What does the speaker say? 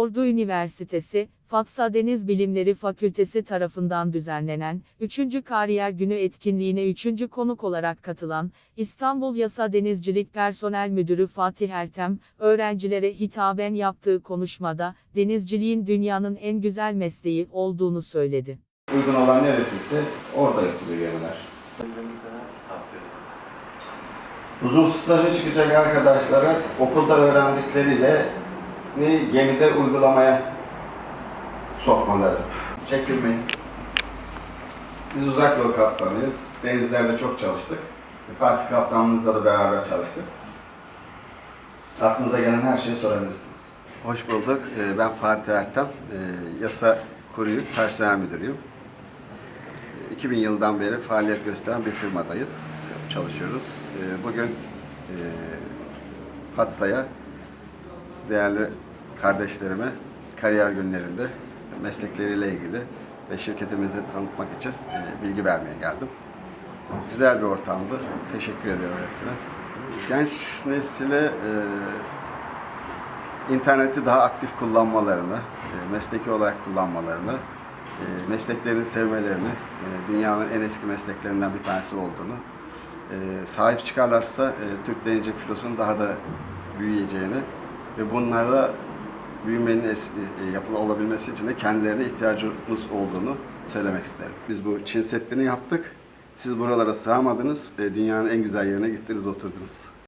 Ordu Üniversitesi, Fatsa Deniz Bilimleri Fakültesi tarafından düzenlenen 3. Kariyer Günü etkinliğine 3. konuk olarak katılan İstanbul Yasa Denizcilik Personel Müdürü Fatih Ertem, öğrencilere hitaben yaptığı konuşmada denizciliğin dünyanın en güzel mesleği olduğunu söyledi. Uygun olan neresiyse orada ederiz. Uzun staja çıkacak arkadaşlara okulda öğrendikleriyle bir gemide uygulamaya sokmaları. Çekinmeyin. Biz uzak yol kaptanıyız. Denizlerde çok çalıştık. Fatih kaptanımızla da beraber çalıştık. Aklınıza gelen her şeyi sorabilirsiniz. Hoş bulduk. Ee, Ben Fatih Ertem. Ee, Yasa Kuruyu Personel Müdürüyüm. 2000 yıldan beri faaliyet gösteren bir firmadayız. Çalışıyoruz. Bugün e, Fatsa'ya değerli kardeşlerime kariyer günlerinde meslekleriyle ilgili ve şirketimizi tanıtmak için e, bilgi vermeye geldim. Güzel bir ortamdı. Teşekkür ediyorum hepsine. Genç nesile e, interneti daha aktif kullanmalarını, e, mesleki olarak kullanmalarını, e, mesleklerini sevmelerini, e, dünyanın en eski mesleklerinden bir tanesi olduğunu, e, sahip çıkarlarsa e, Türk denizcilik filosunun daha da büyüyeceğini ve bunlara büyümenin es- e, yapılı olabilmesi için de kendilerine ihtiyacımız olduğunu söylemek isterim. Biz bu Çin Seddi'ni yaptık. Siz buralara sığamadınız, e, dünyanın en güzel yerine gittiniz, oturdunuz.